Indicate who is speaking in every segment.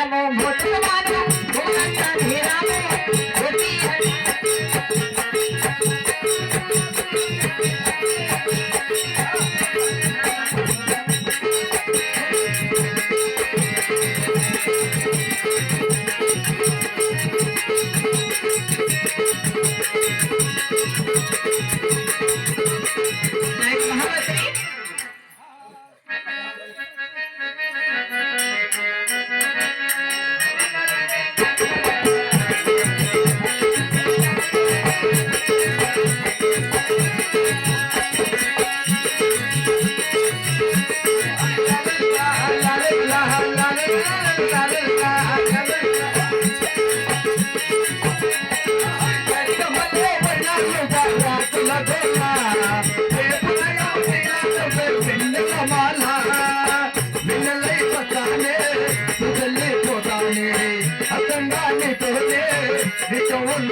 Speaker 1: the moment. চৌন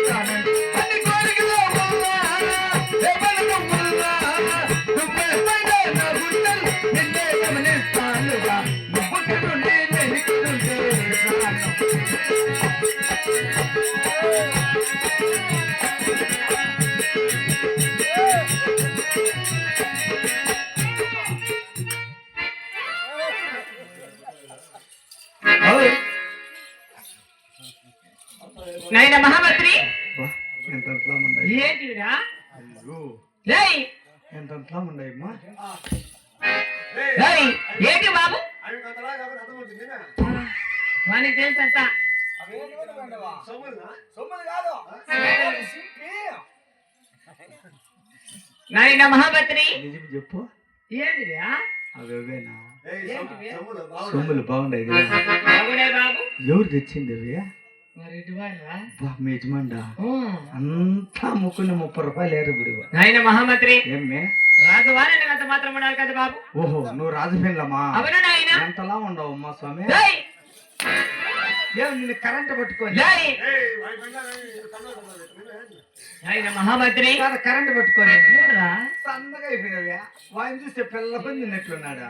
Speaker 2: నాయన మహామంత్రి ఏంటిరా
Speaker 1: అయ్యో. ఎంత ఉండాయమ్మా
Speaker 2: ఏంటి బాబు?
Speaker 3: కాదు. సింపి.
Speaker 2: నాయన మహామంత్రి
Speaker 1: నిజం చెప్పు.
Speaker 2: ఏంటిరా
Speaker 1: అవేనా?
Speaker 4: సొమ్ములు
Speaker 1: ఎవరు తెచ్చింది అవి? బా మీ యజమాండా అంతా ముక్కుని ముప్పై రూపాయలు ఏరు బిడువ.
Speaker 2: నాయన మహామంత్రి.
Speaker 1: ఏమ్మే?
Speaker 2: రాజువారిని అంత మాత్రం ఉండాలి కదా బాబు?
Speaker 1: ఓహో నువ్వు రాజఫెన్లమ్మా
Speaker 2: అవును నాయన?
Speaker 1: ఎంతలా ఉండవు అమ్మా స్వామి?
Speaker 2: లేయ్
Speaker 1: ఏం నిన్ను కరెంట్.
Speaker 2: నాయన మహామంత్రి.
Speaker 1: కాదు, కరెంట్ పట్టుకొని.
Speaker 2: చూడరా?
Speaker 1: సన్నగా అయిపోయినవ్యా వాయిని చూస్తే పిల్ల పని తిన్నట్లున్నాడా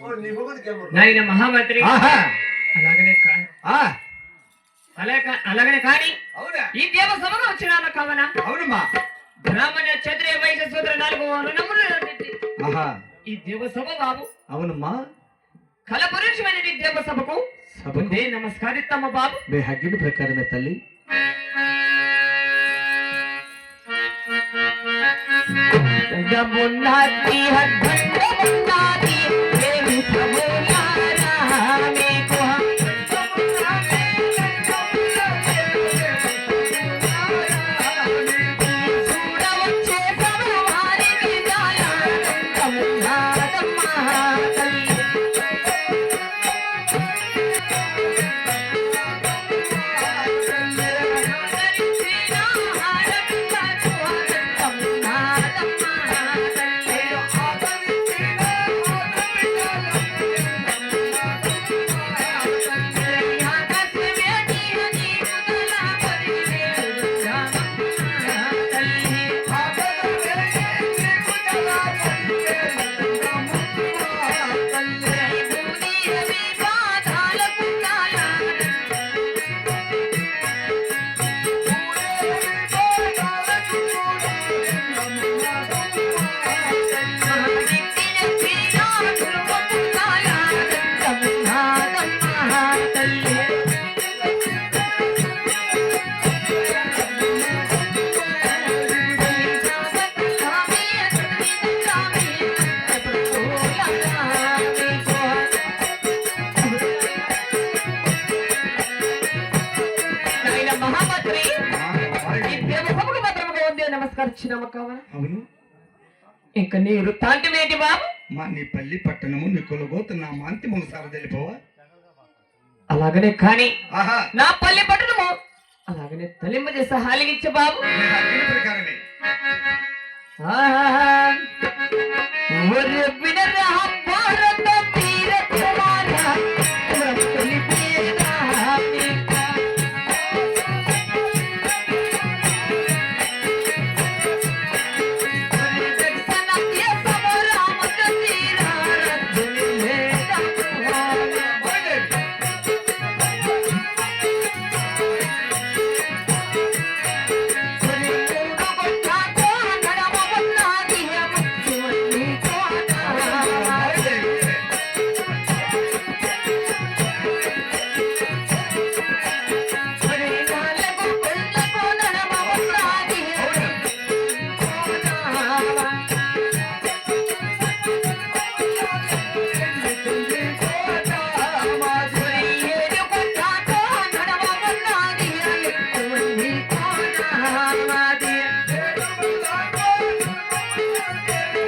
Speaker 4: ఓ, నీ మొగుడికి ఏమో.
Speaker 2: నాయన మహామంత్రి.
Speaker 1: ఆహా!
Speaker 2: అలాగనే అలాగనే కానీ ఈ దేవ సభగా వచ్చినామ కావన
Speaker 1: అవునమ్మా.
Speaker 2: బ్రాహ్మణ క్షత్రియ వైశ్య శూద్ర నాలుగు ఈ దేవ సభ బాబు.
Speaker 1: అవునమ్మా.
Speaker 2: కలపురుషమైన దేవ సభకు. ముందే బాబు.
Speaker 1: మీ హగ్గిన ప్రకారమే తల్లి.
Speaker 2: హద్దండమున్నతి నమస్కరించినమ్మ కావాలి
Speaker 1: అవును.
Speaker 2: ఇంకా నీరు తాంటివేటి బాబు?
Speaker 1: మా నీ పల్లి పట్టణము నీ కొలగోత నా మాంతిములు సార తెలిపవా?
Speaker 2: అలాగనే కానీ
Speaker 1: ఆహా.
Speaker 2: నా పల్లె పట్టణము అలాగనే తలింప చేసే హాలిగిచ్చే బాబు.
Speaker 1: ప్రకారమే.
Speaker 2: ఆహా.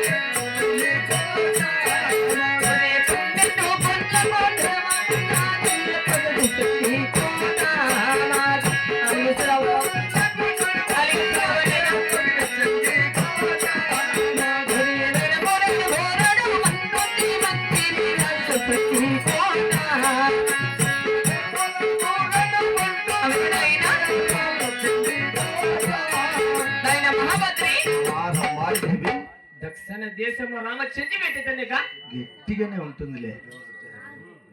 Speaker 1: Yeah.
Speaker 2: దక్షిణ దేశము రామచంద్ర పెట్టిందనిక
Speaker 1: గట్టిగానే ఉంటుందిలే.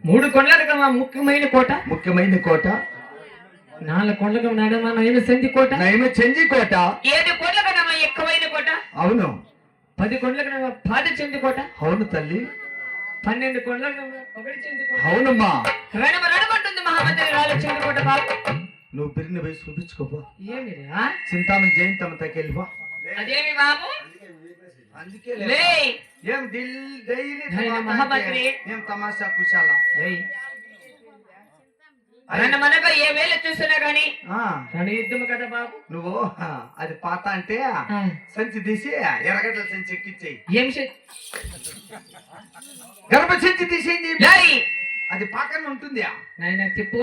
Speaker 2: మూడు కొండలకు మా ముఖ్యమైన కోట?
Speaker 1: ముఖ్యమైన కోట.
Speaker 2: నాలుగు కొండలకు నడమ నయమ సంధి కోట?
Speaker 1: నయమ చెంజి కోట.
Speaker 2: ఏడు కొండలకు నమ్మ ఎక్కువైన కోట?
Speaker 1: అవును.
Speaker 2: పది కొండలకు నమ్మ పాద చెంది కోట?
Speaker 1: అవును తల్లి.
Speaker 2: పన్నెండు నమ్మ ఒకటి చెంది కోట?
Speaker 1: అవునమ్మా
Speaker 2: రణమ రణమంటుంది మహామంత్రి చెంది కోట బాబు
Speaker 1: నువ్వు బిరిని పోయి చూపించుకోపో.
Speaker 2: ఏమి రా?
Speaker 1: చింతామణి జయంతమ్మ తగ్గెళ్ళిపో
Speaker 2: అదేమి బాబు? లే
Speaker 1: ఏం దిల్ డైలీ. ఏం తమాషా కుశాల.
Speaker 2: నన్ను మనగా ఏ వేళ చూసినా గాని
Speaker 1: ఆ,
Speaker 2: నన్ను యుద్ధం కదా బాబు.
Speaker 1: నువ్వు అది పాత అంటే సంచి తీసి ఎర్రగడ్డల సంచి ఎక్కిచ్చేయి.
Speaker 2: ఏం
Speaker 1: గర్భ సంచి తీసేయండి.
Speaker 2: లేయ్.
Speaker 1: అది పాకన ఉంటుంది
Speaker 2: నాయన తిప్పు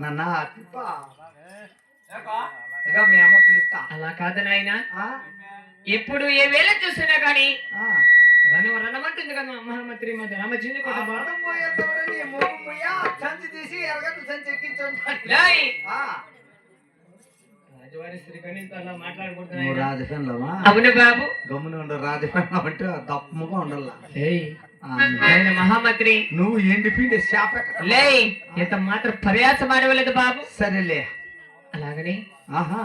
Speaker 1: నన్న తిప్ప. మీ అమ్మ పిలుస్తా.
Speaker 2: అలా కాదు నాయన.
Speaker 1: ఆ,
Speaker 2: ఎప్పుడు ఏ వేళ చూసినా
Speaker 1: ఆ.
Speaker 2: రణం రణమంటుంది కదా మహామంత్రి మధ్య కోట
Speaker 1: సంచి తీసి సంచి.
Speaker 2: రాజవారి అలా మాట్లాడకూడదు
Speaker 1: నువ్వు
Speaker 2: అవును బాబు.
Speaker 1: గమ్మున ఉండు రాజఫెన్ల అంటే దప్పముగా ఉండాల
Speaker 2: ఏయ్.
Speaker 1: ఆ,
Speaker 2: ఆయన మహామంత్రి.
Speaker 1: నువ్వు ఎండి పిండి శాప
Speaker 2: లే ఎంత మాత్రం ప్రయాసం ఆడవలేదు బాబు.
Speaker 1: సరేలే.
Speaker 2: అలాగని
Speaker 1: ఆహా.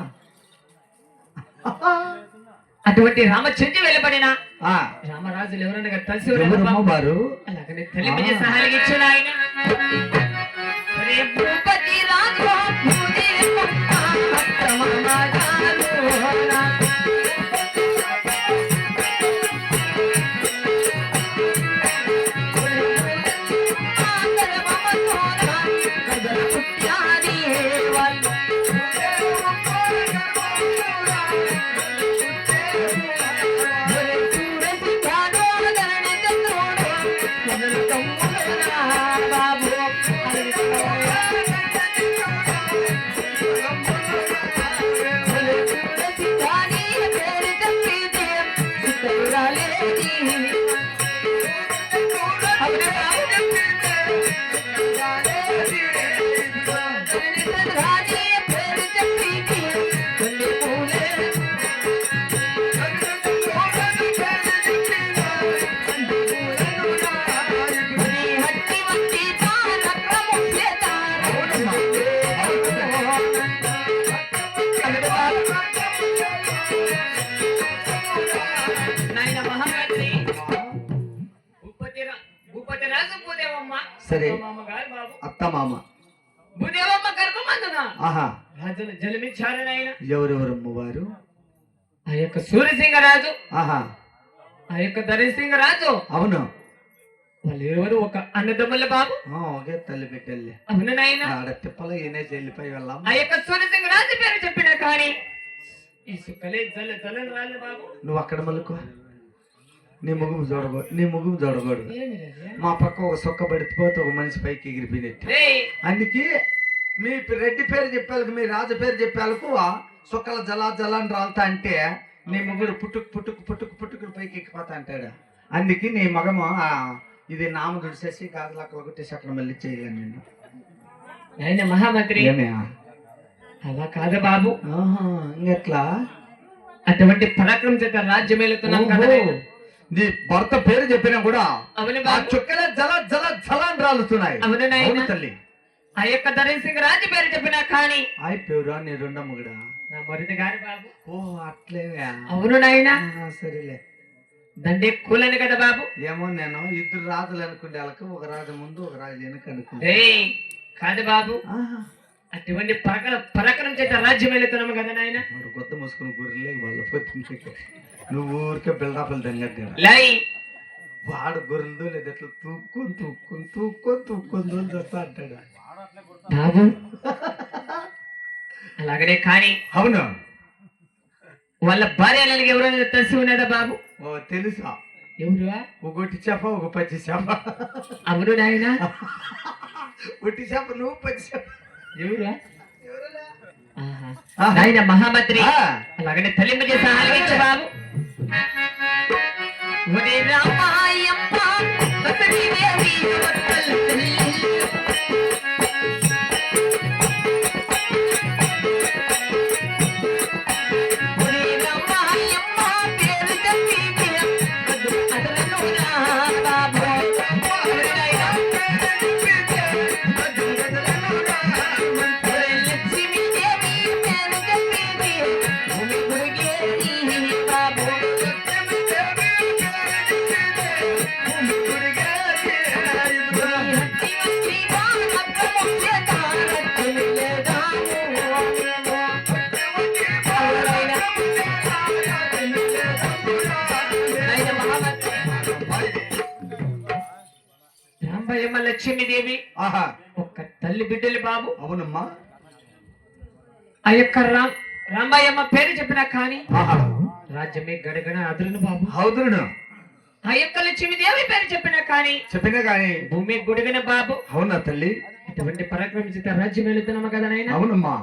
Speaker 2: అటువంటి రామచంద్ర వెళ్ళబడిన రామరాజులు ఎవరనగా కలిసి అలాగని తల్లి సహాయం ఇచ్చిన ఆయన. I'm
Speaker 1: సరే.
Speaker 2: మామగారు బాబు.
Speaker 1: అత్త మామ
Speaker 2: భూదేవమ్మ గర్భమందున?
Speaker 1: ఆహా.
Speaker 2: రాజులు జన్మించారు నాయన
Speaker 1: ఎవరెవరమ్మ వారు
Speaker 2: ఆ యొక్క సూర్యసింగ రాజు
Speaker 1: ఆహా.
Speaker 2: ఆ యొక్క ధరణసింగ రాజు
Speaker 1: అవును.
Speaker 2: వాళ్ళు ఎవరు ఒక అన్నదమ్ముల బాబు.
Speaker 1: ఒకే తల్లి బిడ్డల్లే
Speaker 2: అవును నాయన.
Speaker 1: ఆడ తిప్పలో ఈయనే చెల్లిపోయి వెళ్ళాం.
Speaker 2: ఆ యొక్క సూర్యసింగ రాజు పేరు చెప్పిన కానీ. ఈ సుక్కలే జల జలని రాలే బాబు.
Speaker 1: నువ్వు అక్కడ మలుకో. నీ ముగుము చూడకూడదు నీ
Speaker 2: ఏమి లేదు
Speaker 1: మా పక్క ఒక సొక్క పడిపోతే ఒక మనిషి పైకి ఎగిరిపోయినట్టు అందుకే మీ రెడ్డి పేరు చెప్పాలకు మీ రాజు పేరు చెప్పాలకు సొక్కల జలా జలా అని రాలుతా అంటే నీ ముగ్గురు పుట్టుకు పుట్టుకు పుట్టుకు పుట్టుకు పైకి ఎక్కిపోతా అంటాడు. అందుకే నీ మగము ఇది నామ దుడిసేసి గాజులు అక్కడ కొట్టేసి అక్కడ మళ్ళీ చేయలేను నేను.
Speaker 2: మహామంత్రి? అలా కాదు బాబు.
Speaker 1: ఇంకెట్లా?
Speaker 2: అటువంటి పరాక్రమం చేత రాజ్యం వెళుతున్నాం కదా.
Speaker 1: నీ భర్త పేరు చెప్పినా కూడా ఆ చుక్కలే జల జల జల అని రాలుతున్నాయి.
Speaker 2: అవును నాయన.
Speaker 1: అవును తల్లి.
Speaker 2: ఆ యొక్క ధరణసింగ రాజు పేరు చెప్పినా కానీ
Speaker 1: ఆయి పేరు నీ రెండో ముగుడా?
Speaker 2: నా మరిది గారి బాబు.
Speaker 1: ఓ అట్లేవే.
Speaker 2: అవును నాయన.
Speaker 1: సరేలే.
Speaker 2: దండే కూలని కదా బాబు.
Speaker 1: ఏమో నేను ఇద్దరు రాజులు అనుకుంటే వాళ్ళకి ఒక రాజు ముందు ఒక రాజు వెనక అనుకుంటే
Speaker 2: కాదు బాబు.
Speaker 1: ఆహా.
Speaker 2: అటువంటి పరకల పరాక్రమం చేత రాజ్యం వెళుతున్నాం కదా నాయన?
Speaker 1: కొత్త మూసుకుని గొర్రెలే వాళ్ళ పోతుంది నువ్వు ఊరికే బిల్డప్లు దంగట్టే
Speaker 2: లై!
Speaker 1: వాడు గొర్రెలతో లేదు ఎట్లా? తూక్కొని తూక్కొని తూక్కొని తూక్కొని చేస్తా అంటాడు.
Speaker 2: బాబు. అలాగనే కానీ
Speaker 1: అవును.
Speaker 2: వాళ్ళ భార్యలకి ఎవరైనా తెలిసి ఉన్నదా బాబు?
Speaker 1: ఓ తెలుసా?
Speaker 2: ఎవరు?
Speaker 1: ఒకటి చేప ఒక పచ్చి చేప.
Speaker 2: అవును నాయన.
Speaker 1: ఒట్టి చేప నువ్వు పచ్చి చేప?
Speaker 2: నాయన మహామంత్రి. అలాగనే తల్లింపు చేసి ఆలకించు బాబు. ఒరే రాంబయ్యమ్మ లక్ష్మీదేవి
Speaker 1: ఆహా.
Speaker 2: ఒక్క తల్లి బిడ్డలు బాబు.
Speaker 1: అవునమ్మా.
Speaker 2: ఆ యొక్క రామ్ రాంబయ్యమ్మ పేరు చెప్పినా కానీ
Speaker 1: ఆహా.
Speaker 2: రాజ్యమే గడగడ అదురును బాబు.
Speaker 1: అవుదురును.
Speaker 2: ఆ యొక్క లక్ష్మీదేవి పేరు చెప్పినా కానీ
Speaker 1: చెప్పినా కానీ
Speaker 2: భూమి గుడిగిన బాబు.
Speaker 1: అవునా తల్లి?
Speaker 2: ఇటువంటి పరాక్రమించితే రాజ్యం వెళుతున్నాము కదా నాయన
Speaker 1: అవునమ్మా.